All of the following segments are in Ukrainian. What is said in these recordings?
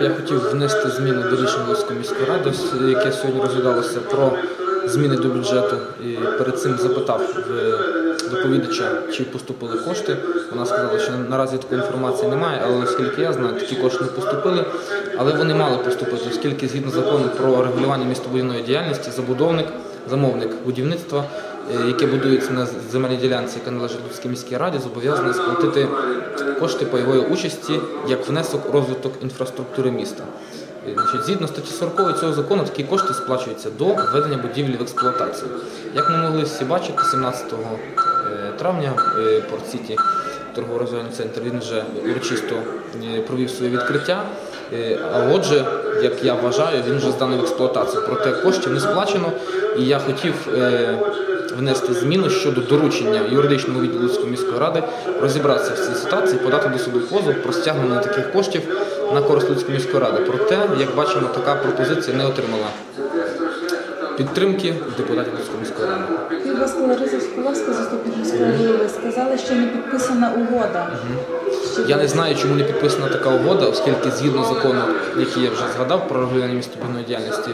Я хотів внести зміни до рішення Луцької міської ради, яке сьогодні розглядалося про зміни до бюджету. І перед цим запитав доповідача, чи поступили кошти. Вона сказала, що наразі такої інформації немає, але оскільки я знаю, такі кошти не поступили, але вони мали поступити, оскільки згідно закону про регулювання містобудівної діяльності, забудовник, замовник будівництва, е, яке будується на земельній ділянці, яка належить Луцькій міській раді, зобов'язаний сплатити кошти пайової участі як внесок розвиток інфраструктури міста. Е, згідно статті 40 цього закону, такі кошти сплачуються до введення будівлі в експлуатацію. Як ми могли всі бачити, 17 е, травня е, Порт Сіті торгово-розвивальний центр він вже урочисто провів своє відкриття. Е, А отже, як я вважаю, він вже зданий в експлуатацію. Проте коштів не сплачено, і я хотів е, внести зміну щодо доручення юридичному відділу Луцької міської ради розібратися в цій ситуації, подати до суду позов про стягнення таких коштів на користь Луцької міської ради. Проте, як бачимо, така пропозиція не отримала підтримки депутатів міської ради. Будь ласка, Лариса Соколовська, заступник міського голови, сказали, що не підписана угода. Я не знаю, чому не підписана така угода, оскільки згідно закону, який я вже згадав про регулювання містобудівної діяльності,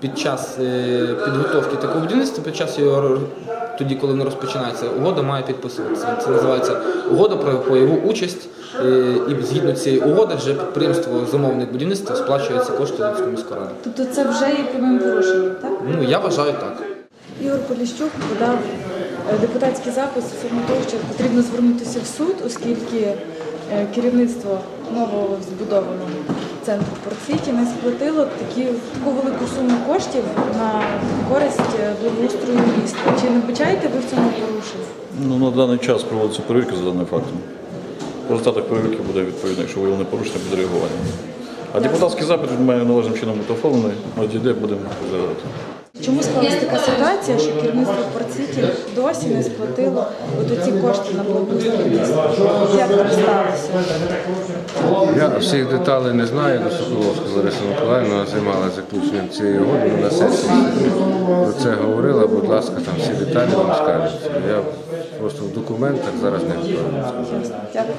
під час е, підготовки такого будівництва, під час його тоді, коли не розпочинається, угода має підписуватися. Це називається угода про пайову участь. е, І згідно цієї угоди вже підприємство замовник будівництва сплачується кошти Луцької міської ради. Тобто це вже є прямим порушенням, так? Ну я вважаю так. Ігор Поліщук подав е, депутатський запис стосовно того, що потрібно звернутися в суд, оскільки е, керівництво нового збудованого центру Портсіті не сплатило такі, таку велику суму коштів на користь благоустрою не вбачаєте ви в цьому порушення? Ну, на даний час проводиться перевірка за даним фактом. Результатах перевірки буде відповідно, якщо виявлено порушення, буде реагування. А депутатський запит має належним чином бути оформлений, от йде, будемо розглядати. Чому склалася така ситуація, що керівництво Портсіті досі не сплатило от оці кошти на благоустрій? Як так сталося? Я всіх деталей не знаю, до Соколовська Лариса Миколаївна займалася заключенням цієї угоди вона на сесії. Про це говорила, будь ласка, там всі деталі вам скажуть. Я просто в документах зараз не впевнений. Дякую.